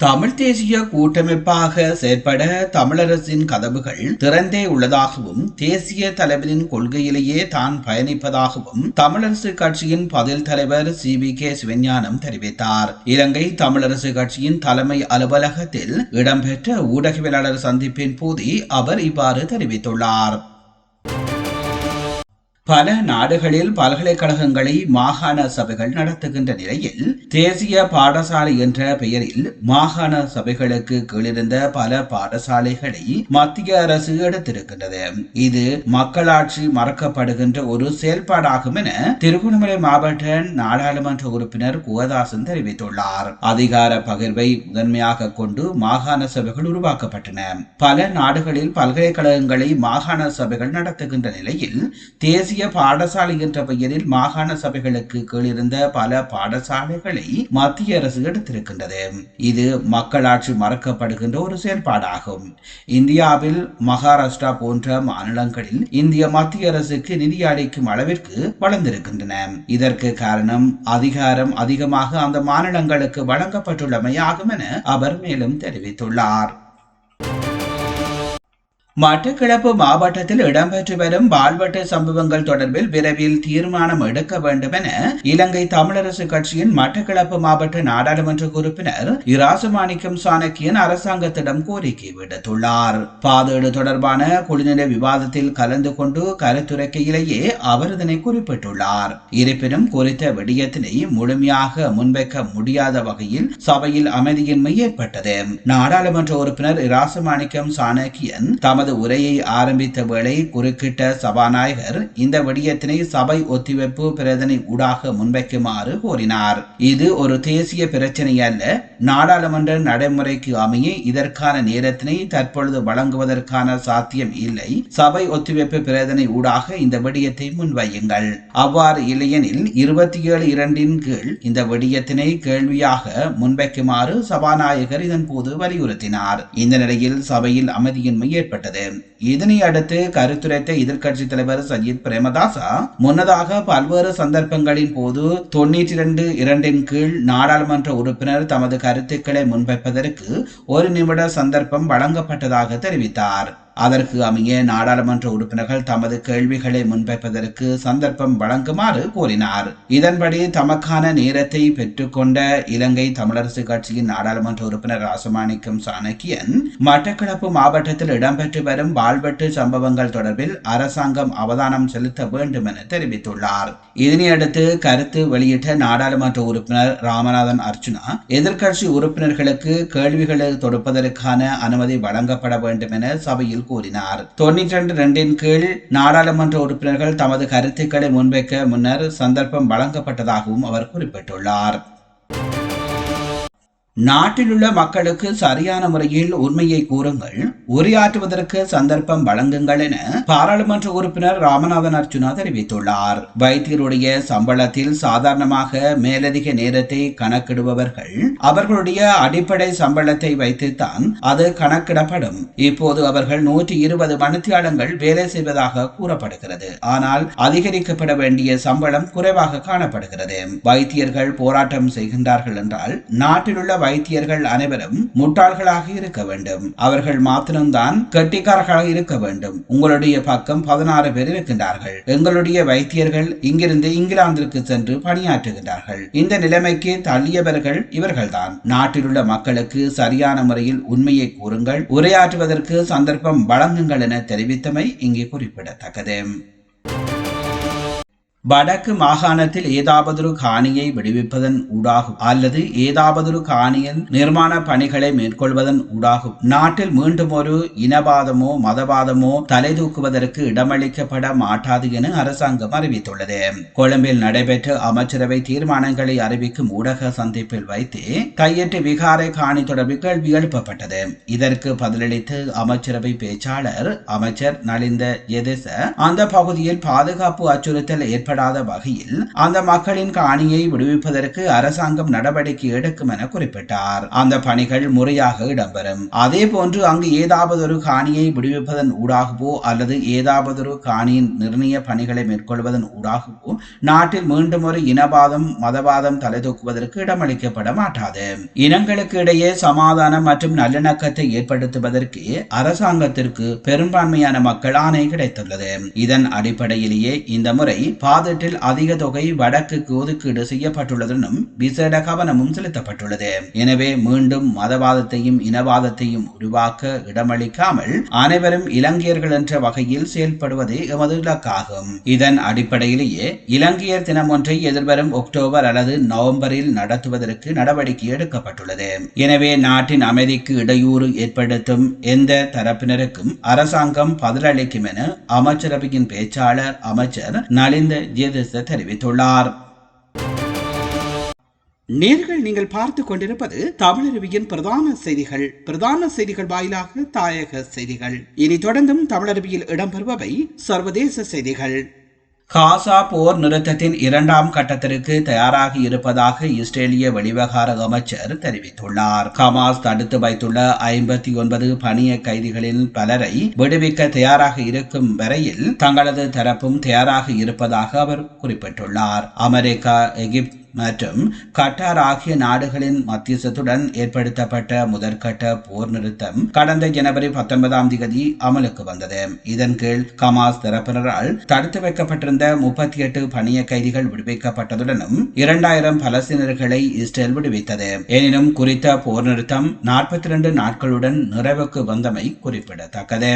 தமிழ் தேசிய கூட்டமைப்பாக செயற்பட தமிழரசின் கதவுகள் திறந்தே உள்ளதாகவும் தேசிய தலைவரின் கொள்கையிலேயே தான் பயணிப்பதாகவும் தமிழரசு கட்சியின் பதில் தலைவர் சி. வி. கே. சிவஞானம் தெரிவித்தார். இலங்கை தமிழரசு கட்சியின் தலைமை அலுவலகத்தில் இடம்பெற்ற ஊடகவியலாளர் சந்திப்பின் போது அவர் இவ்வாறு தெரிவித்துள்ளார். பல நாடுகளில் பல்கலைக்கழகங்களை மாகாண சபைகள் நடத்துகின்ற நிலையில் தேசிய பாடசாலை என்ற பெயரில் மாகாண சபைகளுக்கு கீழிருந்த பல பாடசாலைகளை மத்திய அரசு எடுத்திருக்கின்றது. இது மக்களாட்சி மறக்கப்படுகின்ற ஒரு செயல்பாடாகும் என திருகோணமலை மாவட்ட நாடாளுமன்ற உறுப்பினர் குகதாசன் தெரிவித்துள்ளார். அதிகார பகிர்வை முதன்மையாக கொண்டு மாகாண சபைகள் உருவாக்கப்பட்டன. பல நாடுகளில் பல்கலைக்கழகங்களை மாகாண சபைகள் நடத்துகின்ற நிலையில் தேசிய தேசிய பாடசாலை என்ற பெயரில் மாகாண சபைகளுக்கு கீழிருந்த பல பாடசாலைகளை மத்திய அரசு எடுத்திருக்கின்றது. இது மக்களாட்சி மறக்கப்படுகின்ற ஒரு செயல்பாடாகும். இந்தியாவில் மகாராஷ்டிரா போன்ற மாநிலங்களில் இந்திய மத்திய அரசுக்கு நிதி அளிக்கும் அளவிற்கு வளர்ந்திருக்கின்றன. இதற்கு காரணம் அதிகாரம் அதிகமாக அந்த மாநிலங்களுக்கு வழங்கப்பட்டுள்ளமையாகும் என அவர் மேலும் தெரிவித்துள்ளார். மட்டக்களப்பு மாவட்டத்தில் இடம்பெற்று வரும் வாழ்வெட்டு சம்பவங்கள் தொடர்பில் விரைவில் தீர்மானம் எடுக்க வேண்டும் என இலங்கை தமிழரசு கட்சியின் மட்டக்களப்பு மாவட்ட நாடாளுமன்ற உறுப்பினர் இராசமாணிக்கம் சாணக்கியன் அரசாங்கத்திடம் கோரிக்கை விடுத்துள்ளார். பாதேடு தொடர்பான குடிநிலை விவாதத்தில் கலந்து கொண்டு கருத்துரைக்கையிலேயே அவர் இதனை குறிப்பிட்டுள்ளார். இருப்பினும் குறித்த விடயத்தினை முழுமையாக முன்வைக்க முடியாத வகையில் சபையில் அமைதியின்மை ஏற்பட்டது. நாடாளுமன்ற உறுப்பினர் இராசமாணிக்கம் சாணக்கியன் தமது தமது உரையை ஆரம்பித்த வேளை குறுக்கிட்ட சபாநாயகர் இந்த விடயத்தினை சபை ஒத்திவைப்பு பிரதனை ஊடாக முன்வைக்குமாறு கோரினார். இது ஒரு தேசிய பிரச்சனை அல்ல. நாடாளுமன்ற நடைமுறைக்கு அமைய இதற்கான நேரத்தினை தற்பொழுது வழங்குவதற்கான சாத்தியம் இல்லை. சபை ஒத்திவைப்பு பிரதனை ஊடாக இந்த விடயத்தை முன்வையுங்கள். அவ்வாறு இல்லையெனில் இருபத்தி ஏழு இரண்டின் கீழ் இந்த விடயத்தினை கேள்வியாக முன்வைக்குமாறு சபாநாயகர் இதன் போது வலியுறுத்தினார். இந்த நிலையில் சபையில் அமைதியின்மை ஏற்பட்டது. இதனை அடுத்து கருத்துரைத்த எதிர்கட்சி தலைவர் சஜித் பிரேமதாசா முன்னதாக பல்வேறு சந்தர்ப்பங்களின் போது தொன்னூற்றி இரண்டு இரண்டின் கீழ் நாடாளுமன்ற உறுப்பினர் தமது கருத்துக்களை முன்வைப்பதற்கு ஒரு நிமிட சந்தர்ப்பம் வழங்கப்பட்டதாக தெரிவித்தார். அதற்கு அமைய நாடாளுமன்ற உறுப்பினர்கள் தமது கேள்விகளை முன்வைப்பதற்கு சந்தர்ப்பம் வழங்குமாறு கோரினார். இதன்படி தமக்கான நேரத்தை பெற்றுக்கொண்ட இலங்கை தமிழரசு கட்சியின் நாடாளுமன்ற உறுப்பினர் ராசமாணிக்கம் சாணக்கியன் மட்டக்களப்பு மாவட்டத்தில் இடம்பெற்று வரும் வாழ்வெட்டு சம்பவங்கள் தொடர்பில் அரசாங்கம் அவதானம் செலுத்த வேண்டும் என தெரிவித்துள்ளார். இதனையடுத்து கருத்து வெளியிட்ட நாடாளுமன்ற உறுப்பினர் ராமநாதன் அர்ச்சுனா எதிர்க்கட்சி உறுப்பினர்களுக்கு கேள்விகளை தொடுப்பதற்கான அனுமதி வழங்கப்பட வேண்டும் என சபையில் கூறினார். தொன்னூற்றி ரெண்டு ரெண்டின் கீழ் நாடாளுமன்ற உறுப்பினர்கள் தமது கருத்துக்களை முன்வைக்க முன்னர் சந்தர்ப்பம் வழங்கப்பட்டதாகவும் அவர் குறிப்பிட்டுள்ளார். நாட்டில் உள்ள மக்களுக்கு சரியான முறையில் உண்மையை கூறுங்கள் உரையாற்றுவதற்கு சந்தர்ப்பம் வழங்குங்கள் என பாராளுமன்ற உறுப்பினர் ராமநாதன் அர்ஜுனா தெரிவித்துள்ளார். வைத்தியருடைய சம்பளத்தில் சாதாரணமாக மேலதிக நேரத்தை கணக்கிடுபவர்கள் அவர்களுடைய அடிப்படை சம்பளத்தை வைத்துத்தான் அது கணக்கிடப்படும். இப்போது அவர்கள் நூற்றி இருபது மணித்தியாளங்கள் வேலை செய்வதாக கூறப்படுகிறது. ஆனால் அதிகரிக்கப்பட வேண்டிய சம்பளம் குறைவாக காணப்படுகிறது. வைத்தியர்கள் போராட்டம் செய்கின்றார்கள் என்றால் நாட்டில் உள்ள வைத்தியர்கள் அனைவரும் முட்டாள்களாக இருக்க வேண்டும். அவர்கள் மாத்திரம்தான் கட்டிக்காரர்களாக இருக்க வேண்டும். உங்களுடைய பக்கம் பதினாறு பேர் இருக்கின்றார்கள். எங்களுடைய வைத்தியர்கள் இங்கிருந்து இங்கிலாந்திற்கு சென்று பணியாற்றுகின்றார்கள். இந்த நிலைமைக்கு தள்ளியவர்கள் இவர்கள்தான். நாட்டில் உள்ள மக்களுக்கு சரியான முறையில் உண்மையை கூறுங்கள். உரையாற்றுவதற்கு சந்தர்ப்பம் வழங்குங்கள் என தெரிவித்தமை இங்கே குறிப்பிடத்தக்கது. வடக்கு மாகாணத்தில் ஏதாவதொரு காணியை விடுவிப்பதன் ஊடாகும் அல்லது ஏதாவதொரு காணியின் நிர்மாண பணிகளை மேற்கொள்வதன் ஊடாகும். நாட்டில் மீண்டும் ஒரு இனவாதமோ மதவாதமோ தலை தூக்குவதற்கு இடமளிக்கப்பட மாட்டாது என அரசாங்கம் அறிவித்துள்ளது. கொழும்பில் நடைபெற்ற அமைச்சரவை தீர்மானங்களை அறிவிக்கும் ஊடக சந்திப்பில் வைத்து கையெட்டு விகாரை காணி தொடர்பில் கேள்வி எழுப்பப்பட்டது. இதற்கு பதிலளித்து அமைச்சரவை பேச்சாளர் அமைச்சர் நலிந்த எதேச அந்த பகுதியில் பாதுகாப்பு அச்சுறுத்தல் ஏற்ப ஏற்படாத வகையில் அந்த மக்களின் காணியை விடுவிப்பதற்கு அரசாங்கம் நடவடிக்கை எடுக்கும் என குறிப்பிட்டார். அந்த பணிகள் முறையாக இடம்பெறும். அதே போன்று அங்கு ஏதாவது ஒரு காணியை விடுவிப்பதன் ஊடாகவோ அல்லது ஏதாவதொரு காணியின் நிர்ணய பணிகளை மேற்கொள்வதன் ஊடாகவோ நாட்டில் மீண்டும் ஒரு இனவாதம் மதவாதம் தலைதூக்குவதற்கு இடமளிக்கப்பட மாட்டாது. இனங்களுக்கு இடையே சமாதானம் மற்றும் நல்லிணக்கத்தை ஏற்படுத்துவதற்கு அரசாங்கத்திற்கு பெரும்பான்மையான மக்கள் ஆணை கிடைத்துள்ளது. இதன் அடிப்படையிலேயே இந்த முறை பா பாதட்டில் அதிக தொகை வடக்குக்கு ஒதுக்கீடு செய்யப்பட்டுள்ளதுடன் விசேட கவனமும் செலுத்தப்பட்டுள்ளது. எனவே மீண்டும் மதவாதத்தையும் இனவாதத்தையும் உருவாக்க இடமளிக்காமல் அனைவரும் இலங்கையர்கள் என்ற வகையில் செயல்படுவதே எமது இலக்காகும். இதன் அடிப்படையிலேயே இலங்கையர் தினம் ஒன்றை எதிர்வரும் அக்டோபர் அல்லது நவம்பரில் நடத்துவதற்கு நடவடிக்கை எடுக்கப்பட்டுள்ளது. எனவே நாட்டின் அமைதிக்கு இடையூறு ஏற்படுத்தும் எந்த தரப்பினருக்கும் அரசாங்கம் பதிலளிக்கும் என அமைச்சரவையின் பேச்சாளர் அமைச்சர் நலிந்த ஜேதிச தெரிவித்துள்ளார் நேர்கள் நீங்கள் பார்த்து கொண்டிருப்பது தமிழருவியின் பிரதான செய்திகள். பிரதான செய்திகள் வாயிலாக தாயக செய்திகள். இனி தொடர்ந்தும் தமிழருவியில் இடம்பெறுபவை சர்வதேச செய்திகள். காசா போர் நிறுத்தத்தின் இரண்டாம் கட்டத்திற்கு தயாராகி இருப்பதாக இஸ்ரேலிய வெளிவகார அமைச்சர் தெரிவித்துள்ளார். ஹமாஸ் தடுத்து வைத்துள்ள ஐம்பத்தி ஒன்பது பணிய கைதிகளில் பலரை விடுவிக்க தயாராக இருக்கும் வரையில் தங்களது தரப்பும் தயாராக இருப்பதாக அவர் குறிப்பிட்டுள்ளார். அமெரிக்கா எகிப்து மற்றும் கட்டார் ஆகிய நாடுகளின் மத்தியஸ்தத்துடன் ஏற்படுத்தப்பட்ட முதற்கட்ட போர் நிறுத்தம் கடந்த ஜனவரி பத்தொன்பதாம் தேதி அமலுக்கு வந்தது. இதன் கீழ் கமாஸ் தரப்பினரால் தடுத்து வைக்கப்பட்டிருந்த முப்பத்தி எட்டு பணிய கைதிகள் விடுவிக்கப்பட்டதுடனும் இரண்டாயிரம் பலஸ்தீனர்களை இஸ்ரேல் விடுவித்தது. எனினும் குறித்த போர் நிறுத்தம் நாற்பத்தி இரண்டு நாட்களுடன் நிறைவுக்கு வந்தமை குறிப்பிடத்தக்கது.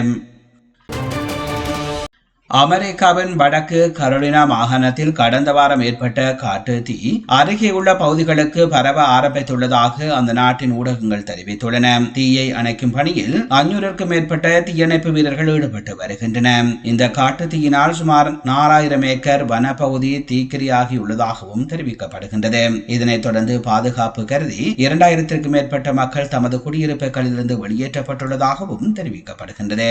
அமெரிக்காவின் வடக்கு கரோலினா மாகாணத்தில் கடந்த வாரம் ஏற்பட்ட காட்டு தீ அருகே உள்ள பகுதிகளுக்கு பரவ ஆரம்பித்துள்ளதாக அந்த நாட்டின் ஊடகங்கள் தெரிவித்துள்ளன. தீயை அணைக்கும் பணியில் அஞ்சூறுக்கும் மேற்பட்ட தீயணைப்பு வீரர்கள் ஈடுபட்டு வருகின்றன. இந்த காட்டு தீயினால் சுமார் நாலாயிரம் ஏக்கர் வனப்பகுதி தீக்கிரியாகியுள்ளதாகவும் தெரிவிக்கப்படுகின்றது. இதனைத் தொடர்ந்து பாதுகாப்பு கருதி இரண்டாயிரத்திற்கும் மேற்பட்ட மக்கள் தமது குடியிருப்புகளிலிருந்து வெளியேற்றப்பட்டுள்ளதாகவும் தெரிவிக்கப்படுகின்றது.